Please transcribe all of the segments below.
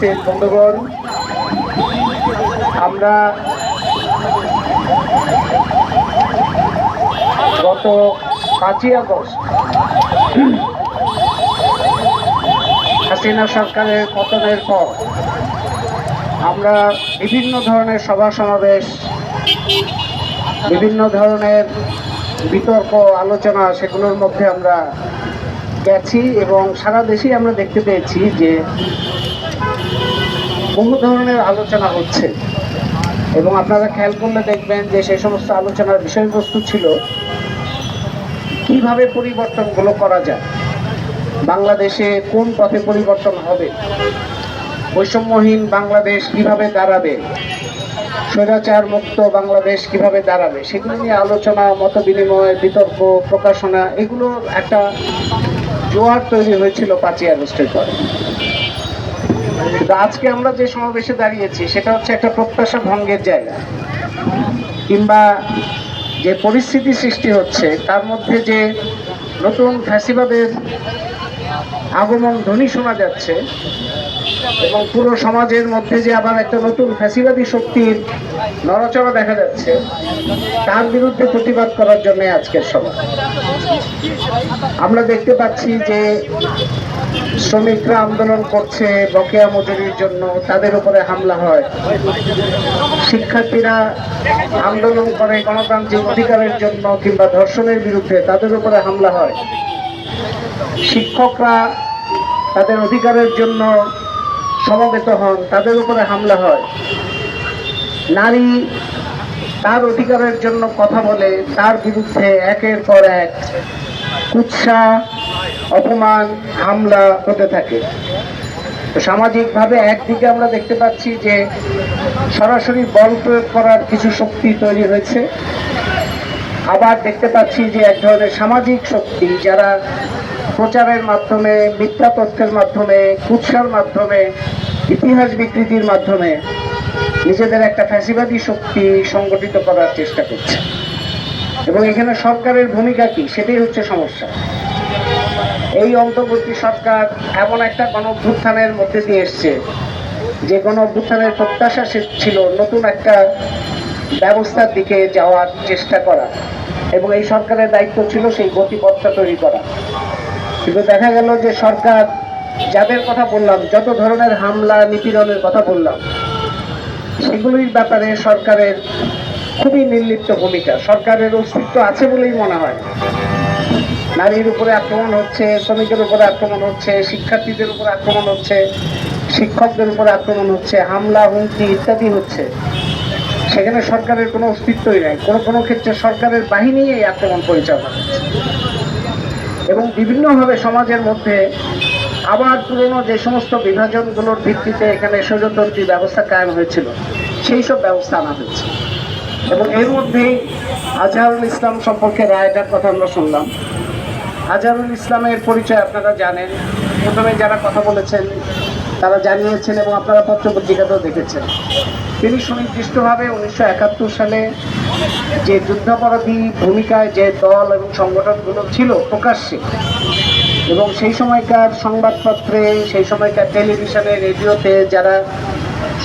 উপস্থিত বন্ধুগণ, আমরা গত পাঁচই আগস্ট হাসিনা সরকারের পতনের পর আমরা বিভিন্ন ধরনের সভা সমাবেশ, বিভিন্ন ধরনের বিতর্ক, আলোচনা সেগুলোর মধ্যে আমরা গেছি এবং সারা দেশেই আমরা দেখতে পেয়েছি যে বহু ধরনের আলোচনা হচ্ছে। এবং আপনারা খেয়াল করলে দেখবেন যে সেই সমস্ত আলোচনার বিষয়বস্তু ছিল, কীভাবে পরিবর্তনগুলো করা যায়, বাংলাদেশে কোন পথে পরিবর্তন হবে, বৈষম্যহীন বাংলাদেশ কীভাবে দাঁড়াবে, স্বৈরাচার মুক্ত বাংলাদেশ কীভাবে দাঁড়াবে, সেগুলো নিয়ে আলোচনা মত বিনিময় বিতর্ক, প্রকাশনা এগুলোর একটা জোয়ার তৈরি হয়েছিল পাঁচই আগস্টের পরে। কিন্তু আজকে আমরা যে সমাবেশে দাঁড়িয়েছি, সেটা হচ্ছে একটা প্রত্যাশা ভঙ্গের জায়গা। কিংবা যে পরিস্থিতি সৃষ্টি হচ্ছে, তার মধ্যে যে নতুন ফ্যাসিবাদের আগমন ধ্বনি শোনা যাচ্ছে, এবং পুরো সমাজের মধ্যে যে আবার একটা নতুন ফ্যাসিবাদী শক্তির নড়াচড়া দেখা যাচ্ছে, তার বিরুদ্ধে প্রতিবাদ করার জন্য আজকের সভা। আমরা দেখতে পাচ্ছি যে শ্রমিকরা আন্দোলন করছে বকেয়া মজুরির জন্য, তাদের উপরে হামলা হয়। শিক্ষার্থীরা আন্দোলন করে গণতান্ত্রিক অধিকারের জন্য কিংবা ধর্ষণের বিরুদ্ধে, তাদের উপরে হামলা হয়। শিক্ষকরা তাদের অধিকারের জন্য সমবেত হন, তাদের উপরে হামলা হয়। নারী তার অধিকারের জন্য কথা বলে, তার বিরুদ্ধে একের পর এক কুৎসা অপমান, হামলা হতে থাকে। সামাজিকভাবে একদিকে আমরা দেখতে পাচ্ছি যে সরাসরি বল প্রয়োগ করার কিছু শক্তি তৈরি হয়েছে। আবার দেখতে পাচ্ছি যে এক ধরনের সামাজিক শক্তি যারা প্রচারের মাধ্যমে, মিথ্যা তথ্যের মাধ্যমে, কুৎসার মাধ্যমে, ইতিহাস বিকৃতির মাধ্যমে নিজেদের একটা ফ্যাসিবাদী শক্তি সংগঠিত করার চেষ্টা করছে। এবং এখানে সরকারের ভূমিকা কি? সেটাই হচ্ছে সমস্যা। অন্তর্বর্তী সরকার এমন একটা গণ অভ্যুত্থানের মধ্যে দিয়ে এসছে যে গণ অভ্যুত্থানের প্রত্যাশা ছিল নতুন একটা ব্যবস্থার দিকে যাওয়ার চেষ্টা করা এবং এই সরকারের দায়িত্ব ছিল সেই গতিপথটা তৈরি করা। কিন্তু দেখা গেল যে সরকার যাদের কথা বললাম, যত ধরনের হামলা, নিপীড়নের কথা বললাম, সেগুলির ব্যাপারে সরকারের খুবই নির্লিপ্ত ভূমিকা। সরকারের অস্তিত্ব আছে বলেই মনে হয়। নারীর উপরে আক্রমণ হচ্ছে, শ্রমিকের উপরে আক্রমণ হচ্ছে, শিক্ষার্থীদের উপরে আক্রমণ হচ্ছে, শিক্ষকদের উপরে আক্রমণ হচ্ছে, হামলা, হুমকি ইত্যাদি হচ্ছে। সেখানে সরকারের কোনো অস্তিত্বই নাই। কোনো কোনো ক্ষেত্রে সরকারের বাহিনী এই আক্রমণ পরিচালনা করছে। এবং বিভিন্নভাবে সমাজের মধ্যে আবার পুরনো যে সমস্ত বিভাজনগুলোর ভিত্তিতে এখানে স্বৈরতন্ত্রী ব্যবস্থা কায়েম হয়েছিল, সেই সব ব্যবস্থা আনা হয়েছে। এবং এর মধ্যেই আজহারুল ইসলাম সম্পর্কে রায়টার কথা আমরা শুনলাম। আজহারুল ইসলামের পরিচয় আপনারা জানেন। প্রথমে যারা কথা বলেছেন, তারা জানিয়েছেন এবং আপনারা পত্রপত্রিকাতেও দেখেছেন। তিনি সুনির্দিষ্টভাবে উনিশশো একাত্তর সালে যে যুদ্ধাপরাধী ভূমিকায় যে দল এবং সংগঠনগুলো ছিল প্রকাশ্যে এবং সেই সময়কার সংবাদপত্রে, সেই সময়কার টেলিভিশনে, রেডিওতে যারা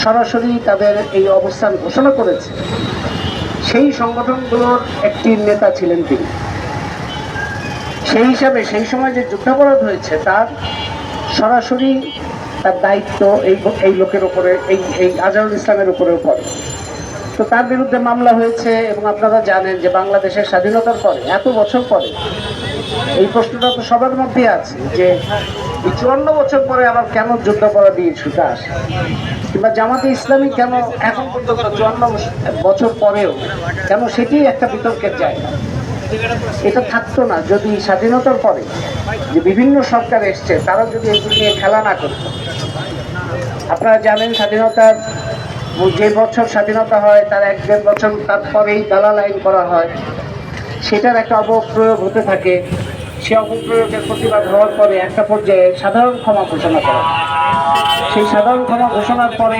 সরাসরি তাদের এই অবস্থান ঘোষণা করেছে, সেই সংগঠনগুলোর একটি নেতা ছিলেন তিনি। সেই হিসাবে সেই সময় যে যুদ্ধাপরাধ হয়েছে, তার সরাসরি তার দায়িত্ব এই এই লোকের উপরে, এই এই আজহারুল ইসলামের উপরেও পড়ে। তো তার বিরুদ্ধে মামলা হয়েছে এবং আপনারা জানেন যে বাংলাদেশের স্বাধীনতার পরে, এত বছর পরে, এই প্রশ্নটা তো সবার মধ্যে আছে যে চুয়ান্ন বছর পরে আবার কেন যুদ্ধাপরাধী ইস্যুটা আসে? কিংবা জামাতে ইসলামী কেন এখন পর্যন্ত চুয়ান্ন বছর পরেও কেন সেটি একটা বিতর্কের জায়গা? এটা থাকতো না। যদি স্বাধীনতার পরে যে বিভিন্ন সরকার এসছে তারা যদি এগুলো নিয়ে খেলা না করতো। আপনারা জানেন স্বাধীনতার যে বছর স্বাধীনতা হয়, তার এক দেড় বছর তারপরেই দালাল আইন করা হয়। সেটার একটা অপপ্রয়োগ হতে থাকে। সে অপপ্রয়োগের প্রতিবাদ হওয়ার পরে একটা পর্যায়ে সাধারণ ক্ষমা ঘোষণা করা সেই সাধারণ ক্ষমা ঘোষণার পরে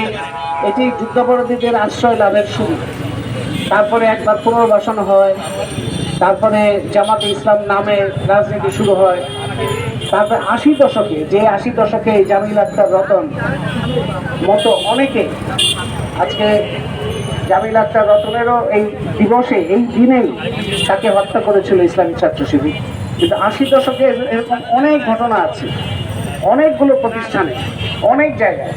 এটি যুদ্ধাপরাধীদের আশ্রয় লাভের শুরু তারপরে একবার পুনর্বাসন হয়। তারপরে জামাতে ইসলাম নামে রাজনীতি শুরু হয়। তারপরে আশি দশকে, যে আশি দশকে জামিল আক্তার রতন মতো অনেকে, আজকে জামিল আক্তার রতনেরও এই দিবসে, এই দিনেই তাকে হত্যা করেছিল ইসলামী ছাত্র শিবির। কিন্তু আশি দশকে এরকম অনেক ঘটনা আছে, অনেকগুলো প্রতিষ্ঠানে, অনেক জায়গায়,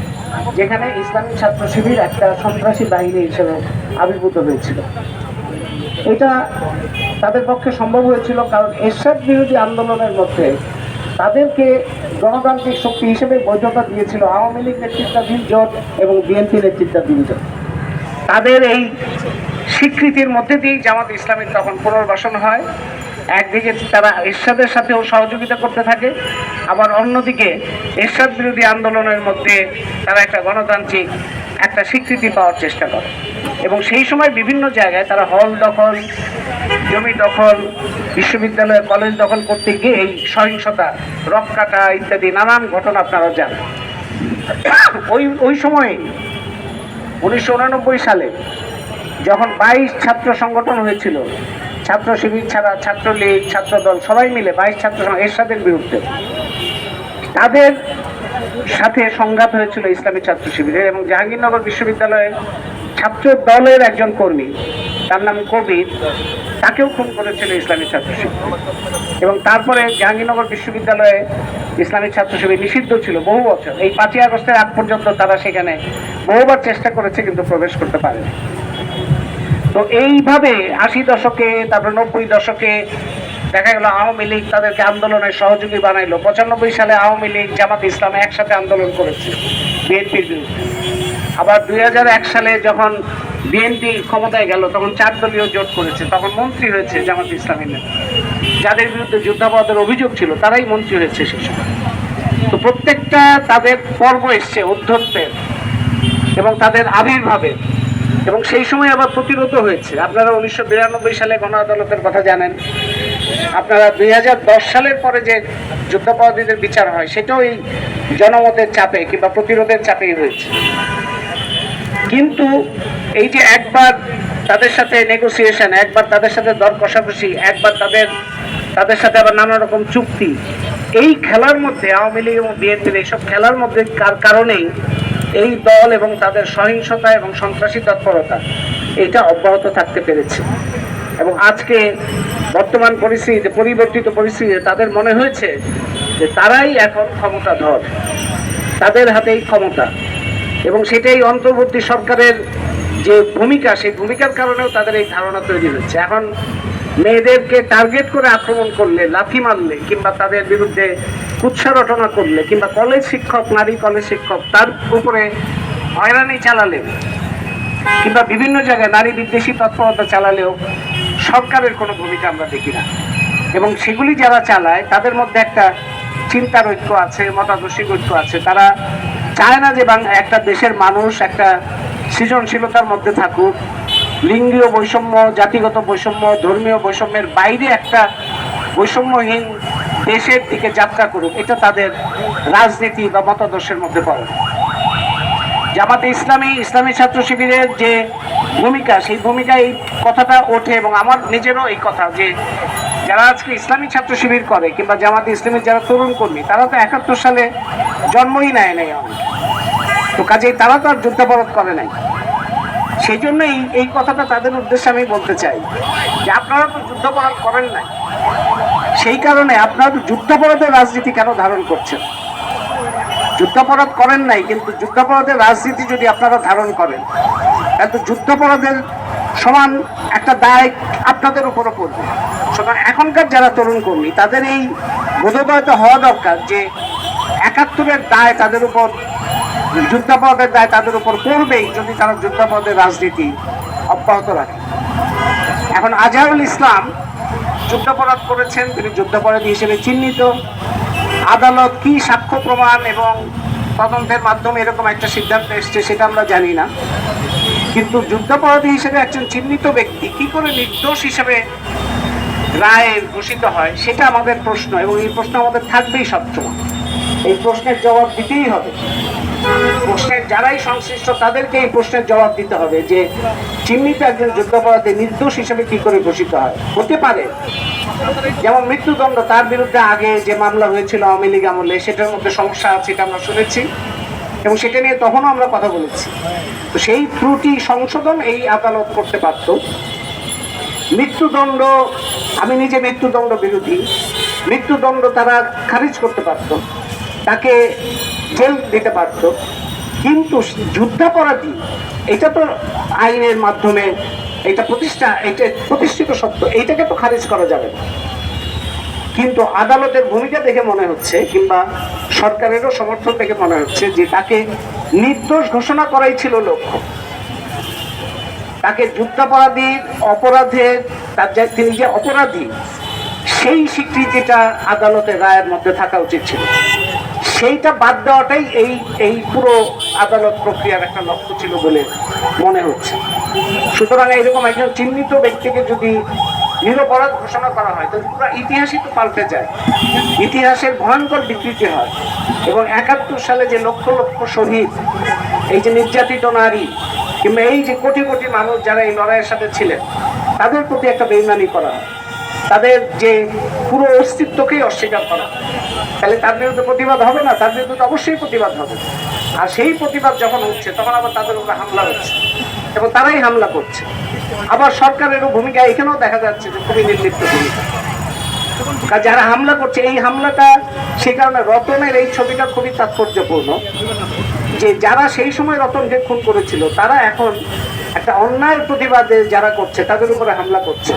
যেখানে ইসলামী ছাত্র শিবির একটা সন্ত্রাসী বাহিনী হিসেবে আবির্ভূত হয়েছিল। এটা তাদের পক্ষে সম্ভব হয়েছিল কারণ এরশাদ বিরোধী আন্দোলনের মধ্যে তাদেরকে গণতান্ত্রিক শক্তি হিসেবে বৈধতা দিয়েছিল আওয়ামী লীগ নেতৃত্বাধীন জোট এবং বিএনপি নেতৃত্বাধীন জোট। তাদের এই স্বীকৃতির মধ্যে দিয়েই জামাত ইসলামের তখন পুনর্বাসন হয়। একদিকে তারা এরশাদের সাথেও সহযোগিতা করতে থাকে, আবার অন্যদিকে এরশাদ বিরোধী আন্দোলনের মধ্যে তারা একটা গণতান্ত্রিক একটা স্বীকৃতি পাওয়ার চেষ্টা করে। এবং সেই সময় বিভিন্ন জায়গায় তারা হল দখল, জমি দখল, বিশ্ববিদ্যালয়, কলেজ দখল করতে গিয়ে এই সহিংসতা রক কাটা ইত্যাদি নানান ঘটনা আপনারা জানেন। ওই ওই সময়ে উনিশশো সালে যখন বাইশ ছাত্র সংগঠন হয়েছিল, ছাত্র শিবির ছাড়া ছাত্রলীগ, ছাত্রদল সবাই মিলে বাইশ ছাত্র এরশাদের বিরুদ্ধে, তাদের সাথে সংঘাত হয়েছিল ইসলামী ছাত্র শিবিরের এবং জাহাঙ্গীরনগর বিশ্ববিদ্যালয়ের ছাত্র দলের একজন কর্মী, তার নাম কবির, তাকেও খুন করেছিল ইসলামী ছাত্র শিবির। এবং তারপরে জাহাঙ্গীরনগর বিশ্ববিদ্যালয়ে ইসলামী ছাত্র শিবির নিষিদ্ধ ছিল বহু বছর। এই পাঁচই আগস্টের আগ পর্যন্ত তারা সেখানে বহুবার চেষ্টা করেছে, কিন্তু প্রবেশ করতে পারেনি। তো এইভাবে আশি দশকে, তারপর নব্বই দশকে দেখা গেল আওয়ামী লীগ তাদেরকে আন্দোলনের সহযোগী বানাইলো। পঁচানব্বই সালে আওয়ামী লীগ জামাত ইসলাম একসাথে আন্দোলন করেছে বিএনপির বিরুদ্ধে। আবার দুই হাজার এক সালে যখন বিএনপি ক্ষমতায় গেল, তখন চার দলীয় জোট করেছে। তখন মন্ত্রী হয়েছে জামাত ইসলামী নেতা। যাদের বিরুদ্ধে যুদ্ধাপরাধের অভিযোগ ছিল, তারাই মন্ত্রী হয়েছে সে সময়। তো প্রত্যেকটা তাদের পর্ব এসছে অধ্যত্বের এবং তাদের আবির্ভাবের। এবং সেই সময় আবার প্রতিরোধ হয়েছে। আপনারা উনিশশো বিরানব্বই সালে গণ আদালতের কথা জানেন। আপনারা দুই হাজার দশ সালের পরে যে যুদ্ধাপরাধীদের বিচার হয়, সেটাও এই জনমতের চাপে কিংবা প্রতিরোধের চাপেই হয়েছে। কিন্তু এই যে একবার তাদের সাথে নেগোসিয়েশন একবার তাদের সাথে দর কষাকষি, একবার তাদের তাদের সাথে আবার নানা রকম চুক্তি, এই খেলার মধ্যে, আওয়ামী লীগ এবং বিএনপির এইসব খেলার মধ্যে কার কারণেই এই দল এবং তাদের সহিংসতা এবং সন্ত্রাসী তৎপরতা, এটা অব্যাহত থাকতে পেরেছে। এবং আজকে বর্তমান পরিস্থিতিতে পরিবর্তিত পরিস্থিতিতে তাদের মনে হয়েছে যে তারাই এখন ক্ষমতাধর। তাদের হাতেই ক্ষমতা। এবং সেটাই অন্তর্বর্তী সরকারের যে ভূমিকা, সেই ভূমিকার কারণেও তাদের এই ধারণা তৈরি হচ্ছে। এখন মেয়েদেরকে টার্গেট করে আক্রমণ করলে, লাথি মারলে, কিংবা তাদের বিরুদ্ধে কুৎসা রটনা করলে, কিংবা কলেজ শিক্ষক, নারী কলেজ শিক্ষক, তার উপরে হয়রানি চালালে কিংবা বিভিন্ন জায়গায় নারী বিদ্বেষী তৎপরতা চালালেও সরকারের কোনো ভূমিকা আমরা দেখি না। এবং সেগুলি যারা চালায়, তাদের মধ্যে একটা চিন্তার ঐক্য আছে, মতাদর্শিক ঐক্য আছে। তারা চায় না যে একটা দেশের মানুষ একটা সৃজনশীলতার মধ্যে থাকুক। লিঙ্গীয় বৈষম্য, জাতিগত বৈষম্য, ধর্মীয় বৈষম্যের বাইরে একটা বৈষম্যহীন দেশের দিকে যাত্রা করুক, এটা তাদের রাজনীতি বা মতাদর্শের মধ্যে পড়ে। জামাতে ইসলামী ইসলামী ছাত্র শিবিরের যে ভূমিকা, সেই ভূমিকায় এই কথাটা ওঠে এবং আমার নিজেরও এই কথা যে যারা আজকে ইসলামী ছাত্র শিবির করে কিংবা জামাতে ইসলামীর যারা তরুণ কর্মী, তারা তো একাত্তর সালে জন্মই নেয় নাই তো কাজেই তারা তো আর যুদ্ধাপরাধ করে নাই। সেই জন্য এই এই কথাটা তাদের উদ্দেশ্যে আমি বলতে চাই যে আপনারা তো যুদ্ধাপরাধ করেন নাই। সেই কারণে আপনারা যুদ্ধাপরাধের রাজনীতি কেন ধারণ করছেন? যুদ্ধাপরাধ করেন নাই, কিন্তু যুদ্ধাপরাধের রাজনীতি যদি আপনারা ধারণ করেন, তাহলে যুদ্ধাপরাধের সমান একটা দায় আপনাদের উপরও পড়বে। সুতরাং এখনকার যারা তরুণ কর্মী, তাদের এই বোধোদয়তা হওয়া দরকার যে একাত্তরের দায় তাদের উপর, যুদ্ধাপরাধের দায় তাদের উপর পড়বেই যদি তারা যুদ্ধাপরাধের রাজনীতি অব্যাহত রাখে। এখন আজহারুল ইসলাম যুদ্ধাপরাধ করেছেন, তিনি যুদ্ধাপরাধী হিসেবে চিহ্নিত। আদালত কি সাক্ষ্য প্রমাণ এবং তদন্তের মাধ্যমে এরকম একটা সিদ্ধান্ত এসছে সেটা আমরা জানি না। কিন্তু যুদ্ধাপরাধী হিসেবে একজন চিহ্নিত ব্যক্তি কি করে নির্দোষ হিসেবে রায়ে ঘোষিত হয়, সেটা আমাদের প্রশ্ন এবং এই প্রশ্ন আমাদের থাকবেই সবসময়। এই প্রশ্নের জবাব দিতেই হবে। প্রশ্নের যারাই সংশ্লিষ্ট, তাদেরকে এই প্রশ্নের জবাব দিতে হবে যে চিহ্নিত একজন যুদ্ধাপরাধী নির্দোষ হিসেবে কি করে ঘোষিত হয়। হতে পারে। যেমন মৃত্যুদণ্ড, তার বিরুদ্ধে আগে যে মামলা হয়েছিল আওয়ামী লীগ আমলে, সেটার মধ্যে সমস্যা আছে এটা আমরা শুনেছি এবং সেটা নিয়ে তখনও আমরা কথা বলেছি। তো সেই ত্রুটি সংশোধন এই আদালত করতে পারত মৃত্যুদণ্ড, আমি নিজে মৃত্যুদণ্ড বিরোধী। মৃত্যুদণ্ড তারা খারিজ করতে পারত তাকে জেল দিতে পারত কিন্তু যুদ্ধাপরাধী, এটা তো আইনের মাধ্যমে, এটা প্রতিষ্ঠা, এটা প্রতিষ্ঠিত সত্য, এইটাকে তো খারিজ করা যাবে না। কিন্তু আদালতের ভূমিকা দেখে মনে হচ্ছে, কিংবা সরকারেরও সমর্থন দেখে মনে হচ্ছে যে তাকে নির্দোষ ঘোষণা করাই ছিল লক্ষ্য। তাকে যুদ্ধাপরাধীর অপরাধের তার যে তিনি যে অপরাধী, সেই স্বীকৃতিটা আদালতের রায়ের মধ্যে থাকা উচিত ছিল। সেইটা বাদ দেওয়াটাই এই এই পুরো আদালত প্রক্রিয়ার একটা লক্ষ্য ছিল বলে মনে হচ্ছে। সুতরাং এইরকম একজন চিহ্নিত ব্যক্তিকে যদি নিরপরাধ ঘোষণা করা হয়, তাহলে পুরো ইতিহাসই তো পাল্টে যায়। ইতিহাসের ভয়ঙ্কর বিকৃতি হয় এবং একাত্তর সালে যে লক্ষ লক্ষ শহীদ, এই যে নির্যাতিত নারী কিংবা এই যে কোটি কোটি মানুষ যারা এই লড়াইয়ের সাথে ছিলেন, তাদের প্রতি একটা বেইমানি করা, তাদের যে পুরো অস্তিত্বকেই অস্বীকার করা তাহলে তার বিরুদ্ধে প্রতিবাদ হবে না? তার বিরুদ্ধে অবশ্যই প্রতিবাদ হবে। আর সেই প্রতিবাদ যখন হচ্ছে, তখন আবার তাদের উপরে হামলা হচ্ছে। এবং তারাই হামলা করছে। আবার সরকারেরও ভূমিকা এখানেও দেখা যাচ্ছে যে খুবই নির্লিপ্ত ভূমিকা। যারা হামলা করছে, এই হামলাটা সে কারণে রতনের এই ছবিটা খুবই তাৎপর্যপূর্ণ। যে যারা সেই সময় রতনকে খুন করেছিল, তারা এখন একটা অন্যায়ের প্রতিবাদে যারা করছে, তাদের উপরে হামলা করছে।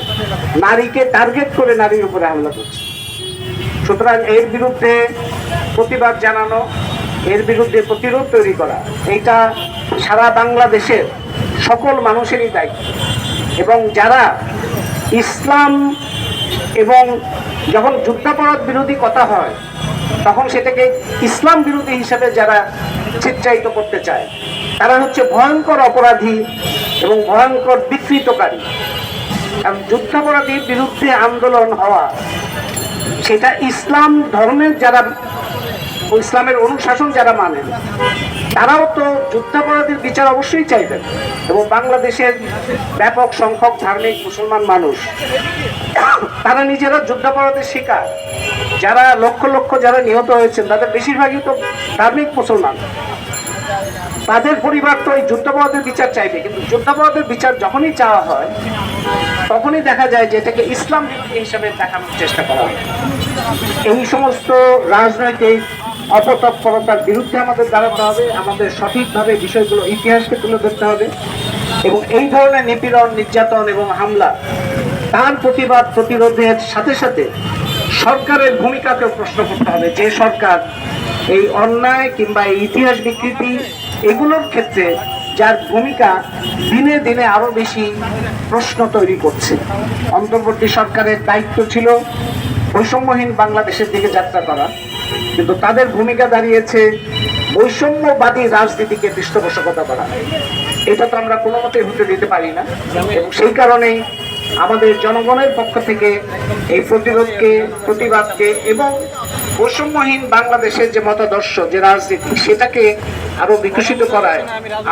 নারীকে টার্গেট করে নারীর উপরে হামলা করছে। সুতরাং এর বিরুদ্ধে প্রতিবাদ জানানো, এর বিরুদ্ধে প্রতিরোধ তৈরি করা, এইটা সারা বাংলাদেশের সকল মানুষেরই দায়িত্ব। এবং যারা ইসলাম এবং যখন যুদ্ধাপরাধ বিরোধী কথা হয়, তখন সেটাকে ইসলাম বিরোধী হিসেবে যারা চিত্রায়িত করতে চায়, তারা হচ্ছে ভয়ঙ্কর অপরাধী এবং ভয়ঙ্কর বিকৃতকারী। কারণ যুদ্ধাপরাধীর বিরুদ্ধে আন্দোলন হওয়া সেটা ইসলাম ধর্মের যারা, ইসলামের অনুশাসন যারা মানেন, তারাও তো যুদ্ধাপরাধীর বিচার অবশ্যই চাইবেন। এবং বাংলাদেশের ব্যাপক সংখ্যক ধার্মিক মুসলমান মানুষ, তারা নিজেরা যুদ্ধাপরাধের শিকার। যারা লক্ষ লক্ষ যারা নিহত হয়েছেন, তাদের বেশিরভাগই তো ধার্মিক মুসলমান। তাদের পরিবার তো এই যুদ্ধাপরাধের বিচার চাইবে, কিন্তু যুদ্ধাপরাধের বিচার যখনই চাওয়া হয়, তখনই দেখা যায় যে এটাকে ইসলাম বিরোধী হিসাবে দেখানোর চেষ্টা করা হয়। এই সমস্ত রাজনৈতিক অপতৎপরতার বিরুদ্ধে আমাদের দাঁড়াতে হবে, আমাদের সঠিকভাবে বিষয়গুলো ইতিহাসকে তুলে ধরতে হবে এবং এই ধরনের নিপীড়ন, নির্যাতন এবং হামলা, তার প্রতিবাদ, প্রতিরোধের সাথে সাথে সরকারের ভূমিকাকেও প্রশ্ন করতে হবে। যে সরকার এই অন্যায় কিংবা এই ইতিহাস বিকৃতি এগুলোর ক্ষেত্রে যার ভূমিকা দিনে দিনে আরও বেশি প্রশ্ন তৈরি করছে। অন্তর্বর্তী সরকারের দায়িত্ব ছিল বৈষম্যহীন বাংলাদেশের দিকে যাত্রা করা, কিন্তু তাদের ভূমিকা দাঁড়িয়েছে বৈষম্যবাদী রাজনীতিকে পৃষ্ঠপোষকতা করা। এটা তো আমরা কোনো মতেই হতে দিতে পারি না। এবং সেই কারণেই আমাদের জনগণের পক্ষ থেকে এই প্রতিরোধকে, প্রতিবাদকে এবং বৈষম্যহীন বাংলাদেশের যে মতাদর্শ, যে রাজনীতি, সেটাকে আরও বিকশিত করায়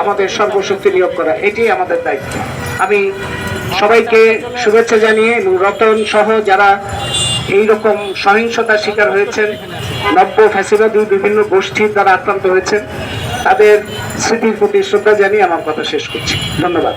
আমাদের সর্বশক্তি নিয়োগ করা এটি আমাদের দায়িত্ব। আমি সবাইকে শুভেচ্ছা জানিয়ে রতন সহ যারা এই রকম সহিংসতার শিকার হয়েছেন, নব্য ফ্যাসিবাদী বিভিন্ন গোষ্ঠীর দ্বারা আক্রান্ত হয়েছেন, তাদের স্মৃতির প্রতি শ্রদ্ধা জানিয়ে আমার কথা শেষ করছি। ধন্যবাদ।